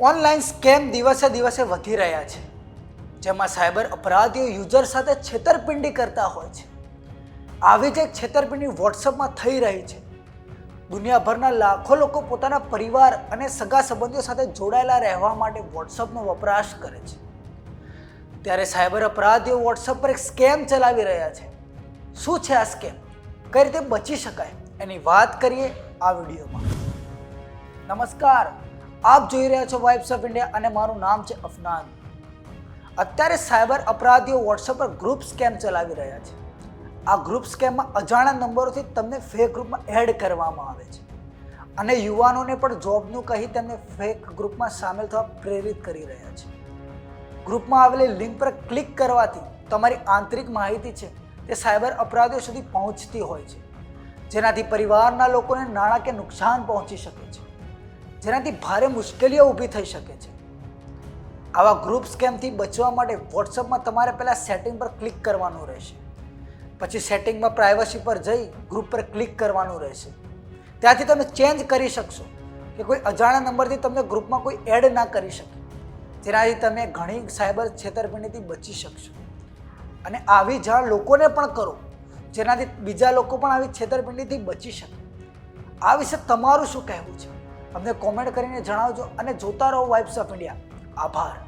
Online scam દિવસે દિવસે વધી રહ્યા છે. જેમાં સાયબર અપરાધીઓ યુઝર સાથે છેતરપિંડી કરતા હોય છે. આવી જ એક છેતરપિંડી વોટ્સઅપમાં થઈ રહી છે. દુનિયાભરના લાખો લોકો પોતાના પરિવાર અને સગા સંબંધીઓ સાથે જોડાયેલા રહેવા માટે વોટ્સઅપનો વપરાશ કરે છે. ત્યારે સાયબર અપરાધીઓ વોટ્સઅપ પર એક સ્કેમ ચલાવી રહ્યા છે. શું છે આ સ્કેમ? કઈ રીતે બચી શકાય? એની વાત કરીએ આ વિડીયોમાં. નમસ્કાર. આપ જોઈ રહ્યા છો વાઇબ્સ ઓફ ઇન્ડિયા અને મારું નામ છે અફનાન. અત્યારે સાયબર અપરાધીઓ વોટ્સઅપ પર ગ્રુપ સ્કેમ ચલાવી રહ્યા છે. આ ગ્રુપ સ્કેમમાં અજાણ્યા નંબરોથી તમને ફેક ગ્રુપમાં એડ કરવામાં આવે છે. અને યુવાનોને પણ જોબનું કહી તેમને ફેક ગ્રુપમાં સામેલ થવા પ્રેરિત કરી રહ્યા છે. ગ્રુપમાં આવેલી લિંક પર ક્લિક કરવાથી તમારી આંતરિક માહિતી છે તે સાયબર અપરાધીઓ સુધી પહોંચતી હોય છે. જેનાથી પરિવારના લોકોને નાણાકીય નુકસાન પહોંચી શકે છે. જેનાથી ભારે મુશ્કેલીઓ ઊભી થઈ શકે છે. આવા ગ્રુપ સ્કેમથી બચવા માટે વોટ્સઅપમાં તમારે પહેલાં સેટિંગ પર ક્લિક કરવાનું રહેશે. પછી સેટિંગમાં પ્રાઇવસી પર જઈ ગ્રુપ પર ક્લિક કરવાનું રહેશે. ત્યાંથી તમે ચેન્જ કરી શકશો કે કોઈ અજાણ્યા નંબરથી તમને ગ્રુપમાં કોઈ એડ ના કરી શકે. જેનાથી તમે ઘણી સાયબર છેતરપિંડીથી બચી શકશો. અને આવી જાણ લોકોને પણ કરો, જેનાથી બીજા લોકો પણ આવી છેતરપિંડીથી બચી શકે. આ વિશે તમારું શું કહેવું છે? અમને કોમેન્ટ કરીને જણાવજો અને જોતા રહો વાઇબ્સ ઓફ ઇન્ડિયા આભાર.